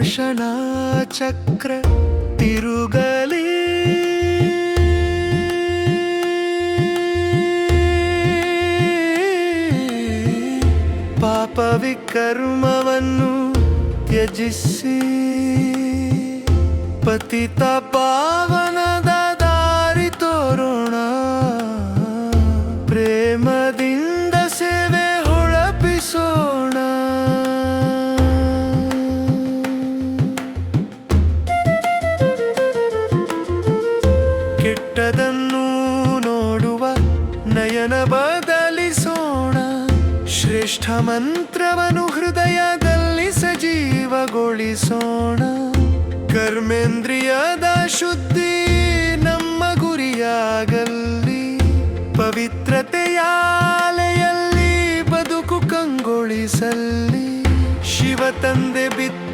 ಸ್ವದರ್ಶನ ಚಕ್ರ ತಿರುಗಲಿ. ಪಾಪವಿಕರ್ಮವನ್ನು ತ್ಯಜಿಸಿ ಪತಿತ ಪಾವನದ ಶ್ರೇಷ್ಠ ಮಂತ್ರವನು ಹೃದಯದಲ್ಲಿ ಸಜೀವಗೊಳಿಸೋಣ. ಕರ್ಮೇಂದ್ರಿಯದ ಶುದ್ಧಿ ನಮ್ಮ ಗುರಿಯಾಗಲ್ಲಿ ಪವಿತ್ರತೆಯಾಲೆಯಲ್ಲಿ ಬದುಕು ಕಂಗೊಳಿಸಲ್ಲಿ ಶಿವ ತಂದೆ ಬಿತ್ತಿದ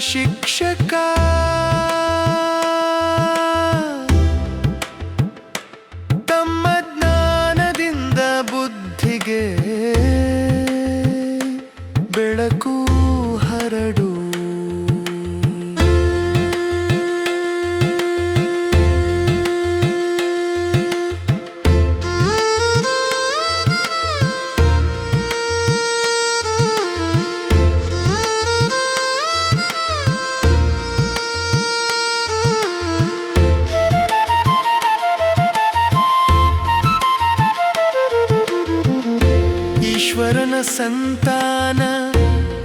ಶಿಕ್ಷಕ. ತಮ್ಮ ಜ್ಞಾನದಿಂದ ಬುದ್ಧಿಗೆ ಬೆಳಕು ಹರಡು. ಈಶ್ವರನ ಸಂತಾನ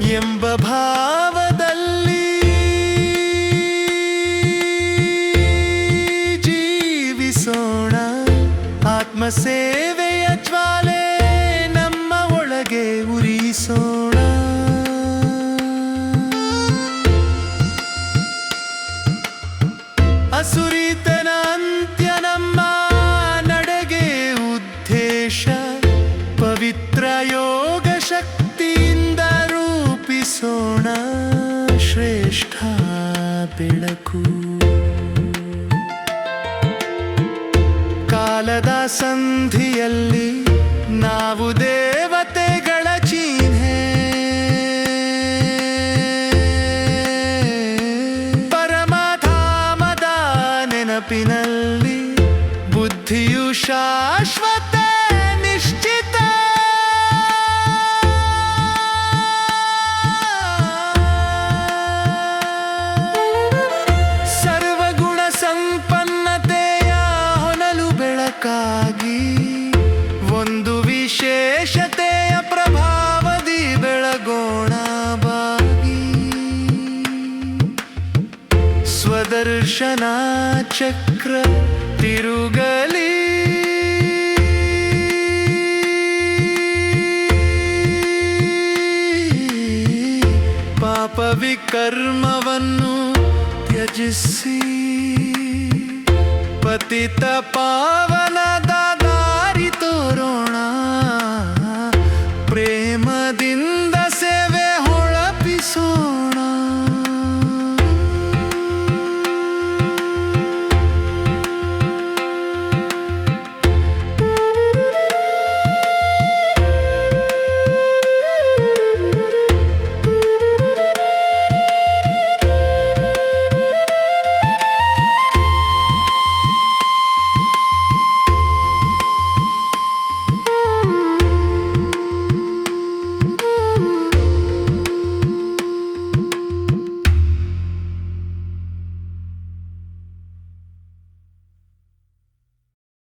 ಎಂಬ ಭಾವದಲ್ಲಿ ಜೀವಿಸೋಣ. ಆತ್ಮ ಸೇವೆಯ ಜ್ವಾಲೆ ನಮ್ಮ ಒಳಗೆ ಉರಿಸೋಣ. ಅಸುರಿತನ ಅಂತ್ಯ ನಮ್ಮ ನಡೆಗೆ ಉದ್ದೇಶ. ಬೆಳಕು ಕಾಲದ ಸಂಧಿಯಲ್ಲಿ ನಾವು ದೇವತೆಗಳ ಚಿಹ್ನೆ. ಪರಮಧಾಮದ ನೆನಪಿನಲ್ಲಿ ಬುದ್ಧಿಯು ಶಾಶ್ವತ. ಒಂದು ವಿಶೇಷತೆಯ ಪ್ರಭಾವದಿ ಬೆಳಗೋಣ ಬಾಗಿ. ಸ್ವದರ್ಶನ ಚಕ್ರ ತಿರುಗಲಿ. ಪಾಪ ವಿಕರ್ಮವನ್ನು ತ್ಯಜಿಸಿ. ಪತಿತ ಪಾವ